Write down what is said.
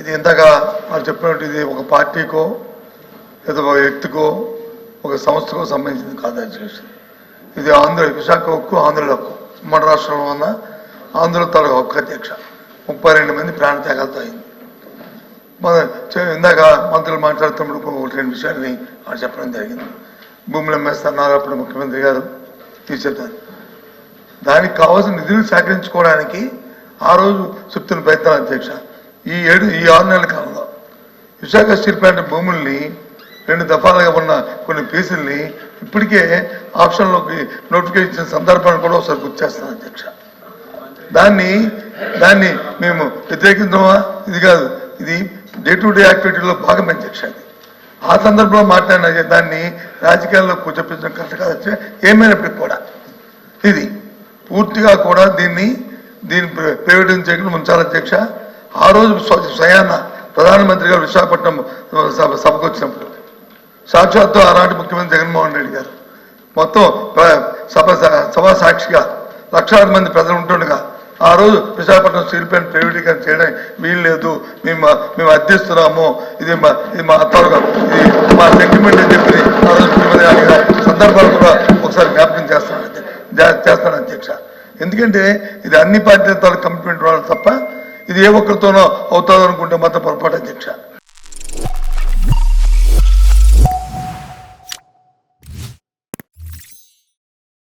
ఇది ఇందాక వాళ్ళు చెప్పినట్టు ఇది ఒక పార్టీకో లేదా ఒక వ్యక్తికో ఒక సంస్థకో సంబంధించింది కాదు అధ్యక్ష ఇది ఆంధ్ర విశాఖ హక్కు ఆంధ్రుల హక్కు. ఉమ్మడి రాష్ట్రంలో ఉన్న ఆంధ్ర తాలూకు హక్కు అధ్యక్ష. ముప్పై రెండు మంది ప్రాణత్యాగాలతో అయింది. మన ఇందాక మంత్రులు మాట్లాడుతున్నప్పుడు ఒకటి రెండు విషయాన్ని వాళ్ళు చెప్పడం జరిగింది. భూములు అమ్మేస్తున్నారు అప్పుడు ముఖ్యమంత్రి గారు తీసేద్దాన్ని దానికి కావాల్సిన నిధులు సేకరించుకోవడానికి ఆ రోజు చెప్తున్న ప్రయత్నం అధ్యక్ష. ఈ ఏడు ఈ ఆరు నెలల కాలంలో విశాఖ స్టీల్ ప్లాంట్ భూముల్ని రెండు దఫాలుగా ఉన్న కొన్ని పీసుల్ని ఇప్పటికే ఆప్షన్లోకి నోటిఫికేషన్ ఇచ్చిన సందర్భాన్ని కూడా ఒకసారి గుర్తు చేస్తాను అధ్యక్ష. దాన్ని దాన్ని మేము వ్యతిరేకించమా ఇది కాదు. ఇది డే టు డే యాక్టివిటీలో భాగం అధ్యక్ష అది. ఆ సందర్భంలో మాట్లాడిన దాన్ని రాజకీయాల్లో కూర్చోపించడం కరెక్ట్ కాదు ఏమైనప్పటికీ కూడా ఇది పూర్తిగా కూడా దీన్ని దీన్ని ప్ర- ప్రైవేటైజ్ చేయకుండా ఉంచాలి అధ్యక్ష. ఆ రోజు స్వయాన ప్రధానమంత్రి గారు విశాఖపట్నం సభ సభకు వచ్చినప్పుడు. సాక్షాత్తు ఆనాటి ముఖ్యమంత్రి జగన్మోహన్ రెడ్డి గారు. మొత్తం సభ సభా సాక్షిగా లక్షలాది మంది ప్రజలు ఉంటుండగా ఆ రోజు విశాఖపట్నం స్టీల్ ప్లాంట్ ప్రైవేటీకరణ చేయడం వీలు లేదు. మేము మేము అర్థిస్తున్నాము. ఇది మా ఇది మా అత్తారుగా ఇది మా సెంటిమెంట్ అని చెప్పి ఆ రోజు ముఖ్యమంత్రి సందర్భాలు కూడా ఒకసారి జ్ఞాపకం చేస్తాను చేస్తాను అధ్యక్ష ఎందుకంటే ఇది అన్ని పార్టీ కమిట్మెంట్ వాళ్ళు తప్ప ఇది ఏ ఒక్కరితోనో అవుతుంది అనుకుంటే మాత్రం పొరపాటు అధ్యక్ష.